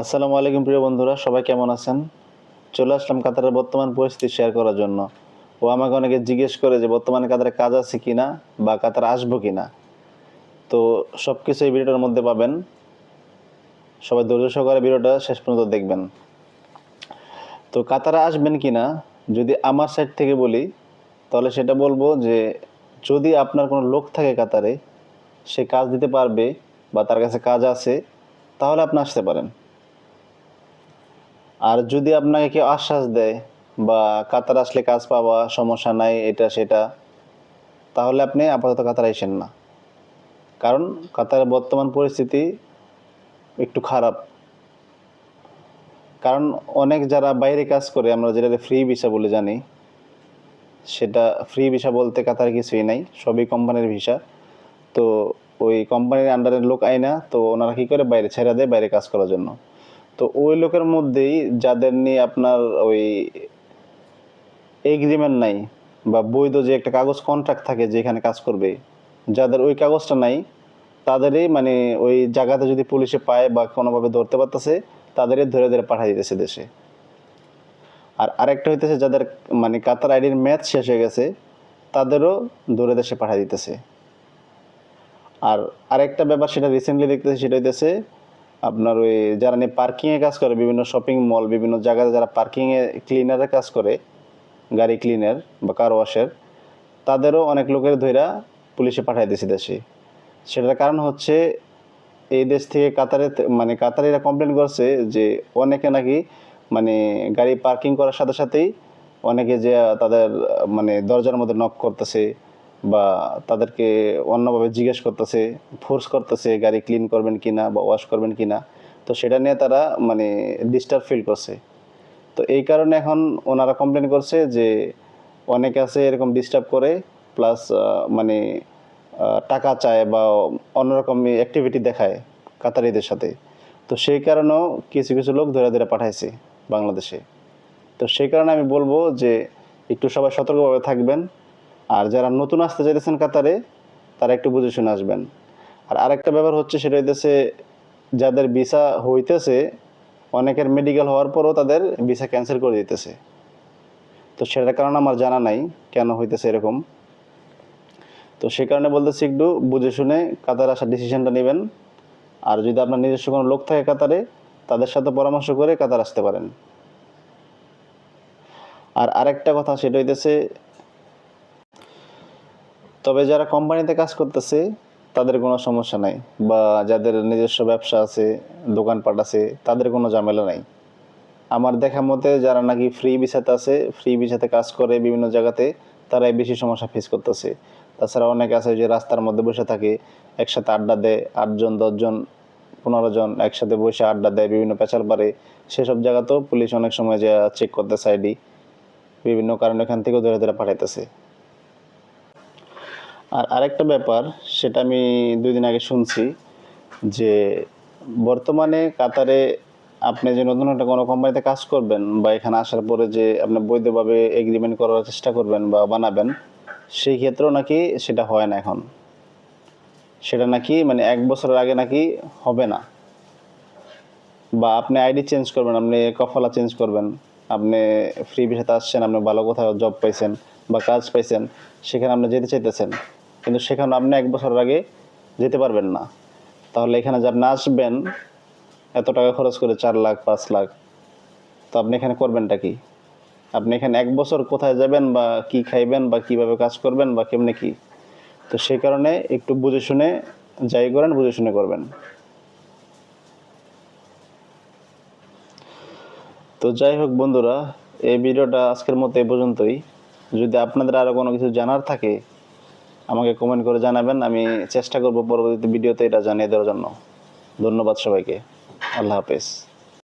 আসসালামু আলাইকুম প্রিয় বন্ধুরা, সবাই কেমন আছেন? চলে আসলাম কাতারের বর্তমান পরিস্থিতি শেয়ার করার জন্য। ও আমাকে অনেকে জিজ্ঞেস করে যে, বর্তমানে কাতারে কাজ আছে কি না বা কাতারে আসব কি না তো সব কিছু এই ভিডিওটার মধ্যে পাবেন। সবাই ধৈর্য সহকারে ভিডিওটা শেষ পর্যন্ত দেখবেন। তো কাতারে আসবেন কি না যদি আমার সাইড থেকে বলি, তাহলে সেটা বলব যে, যদি আপনার কোনো লোক থাকে কাতারে, সে কাজ দিতে পারবে বা তার কাছে কাজ আছে, তাহলে আপনি আসতে পারেন। আর যদি আপনাকে কেউ আশ্বাস দেয় বা কাতার আসলে কাজ পাওয়া সমস্যা নাই, এটা, সেটা, তাহলে আপনি আপাতত কাতার আইসেন না। কারণ কাতারের বর্তমান পরিস্থিতি একটু খারাপ। কারণ অনেক যারা বাইরে কাজ করে, আমরা যেটা ফ্রি ভিসা বলে জানি, সেটা ফ্রি ভিসা বলতে কাতারে কিছুই নাই, সবই কোম্পানির ভিসা তো ওই কোম্পানির আন্ডারের লোক আয় না, তো ওনারা কী করে? বাইরে ছেড়ে দেয় বাইরে কাজ করার জন্য। তো ওই লোকের মধ্যেই যাদের নিয়ে আপনার ওই এগ্রিমেন্ট নাই বা বৈধ যে একটা কাগজ কন্ট্রাক্ট থাকে যেখানে কাজ করবে, যাদের ওই কাগজটা নাই, তাদেরই মানে ওই জায়গাতে যদি পুলিশে পায় বা কোনোভাবে ধরতে পারতেছে, তাদেরই ধরে ধরে পাঠিয়ে দিতেছে দেশে। আর আরেকটা হইতেছে যাদের মানে কাতার আইডির ম্যাচ শেষ হয়ে গেছে, তাদেরও ধরে দেশে পাঠিয়ে দিতেছে। আর আরেকটা ব্যাপার সেটা রিসেন্টলি দেখতেছি, সেটা হইতেছে আপনার ওই যারা নিয়ে পার্কিংয়ে কাজ করে, বিভিন্ন শপিং মল বিভিন্ন জায়গায় যারা পার্কিংয়ে ক্লিনারের কাজ করে, গাড়ি ক্লিনার বা কার ওয়াশের তাদেরও অনেক লোকের ধইরা পুলিশে পাঠাই দিয়েছে দেশে। সেটার কারণ হচ্ছে এই দেশ থেকে কাতারে মানে কাতারিরা কমপ্লেন করছে যে অনেকে নাকি মানে গাড়ি পার্কিং করার সাথে সাথেই অনেকে যে তাদের মানে দরজার মধ্যে নক করতেছে বা তাদেরকে অন্যভাবে জিজ্ঞেস করতেছে ফোর্স করতেছে গাড়ি ক্লিন করবেন কিনা বা ওয়াশ করবেন কিনা। তো সেটা নিয়ে তারা মানে ডিস্টার্ব ফিল করছে। তো এই কারণে এখন ওনারা কমপ্লেন করছে যে অনেকে আছে এরকম ডিস্টার্ব করে প্লাস মানে টাকা চায় বা অন্যরকম অ্যাক্টিভিটি দেখায় কাতারিদের সাথে। তো সেই কারণেও কিছু কিছু লোক ধরে ধরে পাঠাইছে বাংলাদেশে। তো সেই কারণে আমি বলব যে একটু সবাই সতর্কভাবে থাকবেন। আর যারা নতুন আসতে চাইতেছেন কাতারে, তারা একটু বুঝে শুনে আসবেন। আর আরেকটা ব্যাপার হচ্ছে সেটা হইতেছে, যাদের ভিসা হইতেছে, অনেকের মেডিকেল হওয়ার পরও তাদের ভিসা ক্যান্সেল করে দিতেছে। তো সেটার কারণ আমার জানা নাই কেন হইতেছে এরকম। তো সে কারণে বলতেছি একটু বুঝে শুনে কাতারে আসার ডিসিশনটা নেবেন। আর যদি আপনার নিজস্ব কোনো লোক থাকে কাতারে, তাদের সাথে পরামর্শ করে কাতার আসতে পারেন। আর আরেকটা কথা সেটা হইতেছে তবে যারা কোম্পানিতে কাজ করতেছে, তাদের কোনো সমস্যা নাই। বা যাদের নিজস্ব ব্যবসা আছে, দোকানপাট আছে, তাদের কোনো ঝামেলা নাই। আমার দেখা মতে যারা নাকি ফ্রি ভিসাতে আছে, ফ্রি ভিসাতে কাজ করে বিভিন্ন জায়গাতে, তারাই বেশি সমস্যা ফেস করতেছে। তাছাড়া অনেকে আছে যে রাস্তার মধ্যে বসে থাকে, একসাথে আড্ডা দেয়, আটজন, দশজন, পনেরো জন একসাথে বসে আড্ডা দেয় বিভিন্ন পেঁচাল পারে সেসব জায়গাতেও পুলিশ অনেক সময় যে চেক করতেছে আইডি বিভিন্ন কারণে এখান থেকেও ধরে ধরে পাঠাইতেছে। আর আরেকটা ব্যাপার, সেটা আমি দুই দিন আগে শুনছি যে বর্তমানে কাতারে আপনি যে নতুন একটা কোনো কোম্পানিতে কাজ করবেন বা এখানে আসার পরে যে আপনি বৈধভাবে এগ্রিমেন্ট করার চেষ্টা করবেন বা বানাবেন, সেই ক্ষেত্রেও নাকি সেটা হয় না এখন। সেটা নাকি মানে এক বছরের আগে নাকি হবে না। বা আপনি আইডি চেঞ্জ করবেন, আপনি কফলা চেঞ্জ করবেন, আপনি ফ্রি ভিসাতে আসছেন, আপনি ভালো কোথাও জব পাইছেন বা কাজ পাইছেন, সেখানে আপনি যেতে চাইতেছেন। কিন্তু সেখানে আপনি এক বছরের আগে যেতে পারবেন না। তাহলে এখানে যে আপনি আসবেন, এত টাকা খরচ করে চার লাখ, পাঁচ লাখ, তো আপনি এখানে করবেনটা কি? আপনি এখানে এক বছর কোথায় যাবেন বা কি খাইবেন বা কীভাবে কাজ করবেন বা কেমনে কি? তো সেই কারণে একটু বুঝে শুনে, যাই করেন, বুঝে শুনে করবেন। তো যাই হোক বন্ধুরা, এই ভিডিওটা আজকের মতো এই পর্যন্তই। যদি আপনাদের আরও কোনো কিছু জানার থাকে আমাকে কমেন্ট করে জানাবেন, আমি চেষ্টা করব পরবর্তীতে ভিডিওতে এটা জানিয়ে দেওয়ার জন্য। ধন্যবাদ সবাইকে। আল্লাহ হাফেজ।